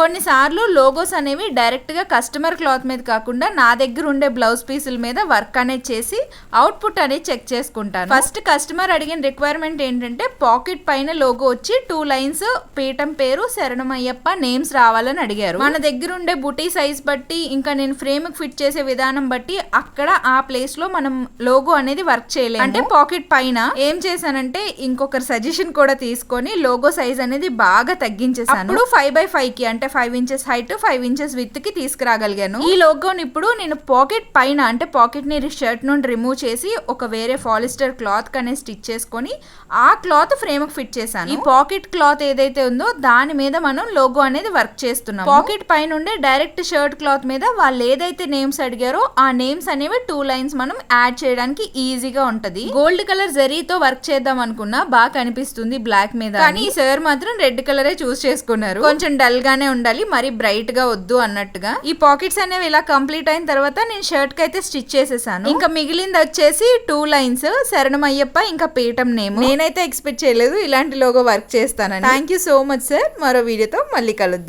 కొన్నిసార్లు లోగోస్ అనేవి డైరెక్ట్గా కస్టమర్ క్లాత్ మీద కాకుండా నా దగ్గర ఉండే బ్లౌజ్ పీసుల మీద వర్క్ అనేది చేసి అవుట్పుట్ అనేది చెక్ చేసుకుంటాను. ఫస్ట్ కస్టమర్ అడిగిన రిక్వైర్మెంట్ ఏంటంటే పాకెట్ పైన లోగో వచ్చి టూ లైన్స్ పీఠం పేరు శరణమయ్యప్ప నేమ్స్ రావాలని అడిగారు. మన దగ్గర ఉండే బుటీ సైజ్ బట్టి ఇంకా నేను ఫ్రేమ్ ఫిట్ చేసే విధానం బట్టి అక్కడ ఆ ప్లేస్లో మనం లోగో అనేది వర్క్ చేయలేము. అంటే పాకెట్ పైన ఏం చేశానంటే ఇంకొకరి సజెషన్ కూడా తీసుకొని లోగో సైజ్ అనేది బాగా తగ్గించేసాను అప్పుడు ఫైవ్ బై ఫైవ్కి అంటే five inches height five inches విత్కి తీసుకురాగలిగాను. ఈ లోగోని ఇప్పుడు నేను పాకెట్ పైన అంటే పాకెట్ని షర్ట్ నుండి రిమూవ్ చేసి ఒక వేరే పాలిస్టర్ క్లాత్ కనే స్టిచ్ చేసుకొని ఆ క్లాత్ ఫ్రేమ్కి ఫిట్ చేశాను. ఈ పాకెట్ క్లాత్ ఏదైతే ఉందో దాని మీద మనం లోగో అనేది వర్క్ చేస్తున్నాం పాకెట్ పైన ఉండే డైరెక్ట్ షర్ట్ క్లాత్ మీద వాళ్ళు ఏదైతే నేమ్స్ అడిగారో ఆ నేమ్స్ అనేవి టూ లైన్స్ మనం యాడ్ చేయడానికి ఈజీగా ఉంటది. గోల్డ్ కలర్ జరీతో వర్క్ చేద్దాం అనుకున్నా బాగా కనిపిస్తుంది బ్లాక్ మీద కానీ ఈ సార్ మాత్రం రెడ్ కలరే చూస్ చేసుకున్నారు. కొంచెం డల్ గానే ఉండాలి మరి బ్రైట్గా వద్దు అన్నట్టుగా. ఈ పాకెట్స్ అనేవి ఇలా కంప్లీట్ అయిన తర్వాత నేను షర్ట్కి అయితే స్టిచ్ చేసేసాను. ఇంకా మిగిలింది వచ్చేసి టూ లైన్స్ శరణమయ్యప్ప ఇంకా పీఠం నేమ్. నేనైతే ఎక్స్పెక్ట్ చేయలేదు ఇలాంటి లోగో వర్క్ చేస్తానని. Thank you so much sir మరో వీడియోతో మళ్ళీ కలుద్దాం.